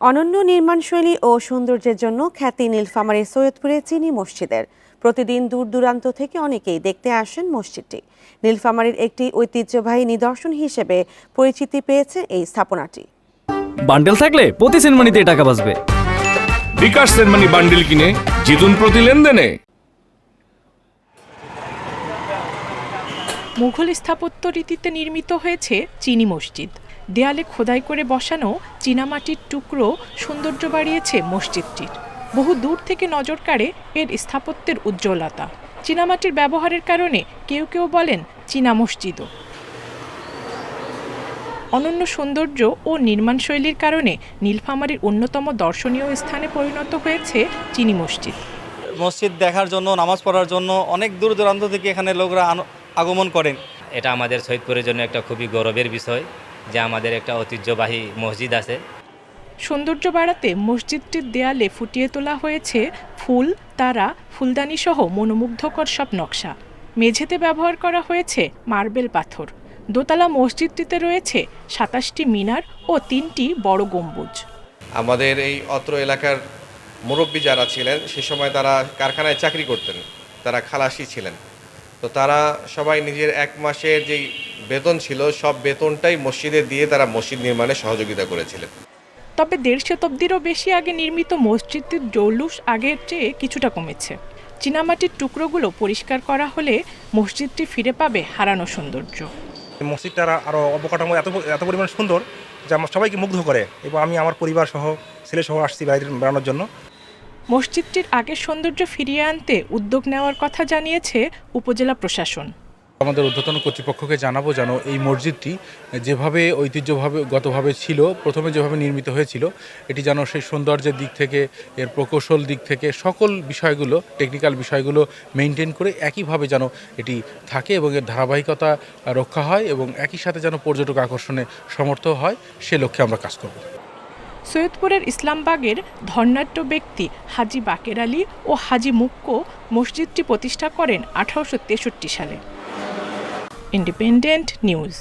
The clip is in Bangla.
অনন্য নির্মাণশৈলী ও সৌন্দর্যের জন্য খ্যাতি নীলফামারীর সৈয়দপুরে চিনি মসজিদের। প্রতিদিন দূর দূরান্ত থেকে অনেকেই দেখতে আসেন মসজিদটি। নীলফামারীর একটি ঐতিহ্যবাহী নিদর্শন হিসেবে পরিচিতি পেয়েছে এই স্থাপনাটি। বান্ডেল থাকলে প্রতি সেনমানিতে টাকা বাঁচবে। বিকাশ সেনমানি বান্ডেল কিনে জিতুন প্রতি লেনদেনে। মুঘল স্থাপত্য রীতিতে নির্মিত হয়েছে চিনি মসজিদ। দেয়ালে খোদাই করে বসানো চীনামাটির টুকরো সৌন্দর্য বাড়িয়েছে মসজিদটির। বহু দূর থেকে নজর কাড়ে এর স্থাপত্যের উজ্জ্বলতা। চীনামাটির ব্যবহারের কারণে কেউ কেউ বলেন চীনা মসজিদও। অনন্য সৌন্দর্য ও নির্মাণশৈলীর কারণে নীলফামারীর অন্যতম দর্শনীয় স্থানে পরিণত হয়েছে চিনি মসজিদ। মসজিদ দেখার জন্য নামাজ পড়ার জন্য অনেক দূর দূরান্ত থেকে এখানে লোকরা আন- আগমন করেন। এটা আমাদের শহীদপুরের জন্য একটা খুবই গৌরবের বিষয়। যে আমাদের একটা ঐতিহ্যবাহী মসজিদ আছে। সৌন্দর্য বাড়াতে মসজিদটির দেয়ালে ফুটিয়ে তোলা হয়েছে ফুল তারা ফুলদানি সহ মনোমুগ্ধকর সব নকশা। মেঝেতে ব্যবহার করা হয়েছে মার্বেল পাথর। দোতলা মসজিদটিতে রয়েছে সাতাশটি মিনার ও তিনটি বড় গম্বুজ। আমাদের এই অত্র এলাকার মুরব্বী যারা ছিলেন সে সময় তারা কারখানায় চাকরি করতেন। তারা খালাসি ছিলেন। তো তারা সবাই নিজের এক মাসের যেই বেতন ছিল সব বেতনটাই মসজিদে দিয়ে তারা মসজিদ নির্মাণে সহযোগিতা করেছিলেন। তবে দেড় শতাব্দীরও বেশি আগে নির্মিত মসজিদটির জৌলুস আগের চেয়ে কিছুটা কমেছে। চীনামাটির টুকরোগুলো পরিষ্কার করা হলে মসজিদটি ফিরে পাবে হারানো সৌন্দর্য। মসজিদটা আরও অবকাঠামো এত এত পরিমাণ সুন্দর যা আমার সবাইকে মুগ্ধ করে। এবং আমি আমার পরিবার সহ ছেলে সহ আসছি বাইরে বেড়ানোর জন্য। মসজিদটির আগের সৌন্দর্য ফিরিয়ে আনতে উদ্যোগ নেওয়ার কথা জানিয়েছে উপজেলা প্রশাসন। আমাদের ঊর্ধ্বতন কর্তৃপক্ষকে জানাব যেন এই মসজিদটি যেভাবে ঐতিহ্যভাবে গতভাবে ছিল, প্রথমে যেভাবে নির্মিত হয়েছিল, এটি যেন সেই সৌন্দর্যের দিক থেকে, এর প্রকৌশল দিক থেকে সকল বিষয়গুলো টেকনিক্যাল বিষয়গুলো মেনটেন করে একইভাবে যেন এটি থাকে এবং এর ধারাবাহিকতা রক্ষা হয় এবং একই সাথে যেন পর্যটক আকর্ষণে সমর্থ হয়, সে লক্ষ্যে আমরা কাজ করব। সৈয়দপুরের ইসলামবাগের ধর্নাট্য ব্যক্তি হাজি বাকের আলী ও হাজি মুক্কো মসজিদটি প্রতিষ্ঠা করেন আঠারোশো তেষট্টি সালে। Independent News.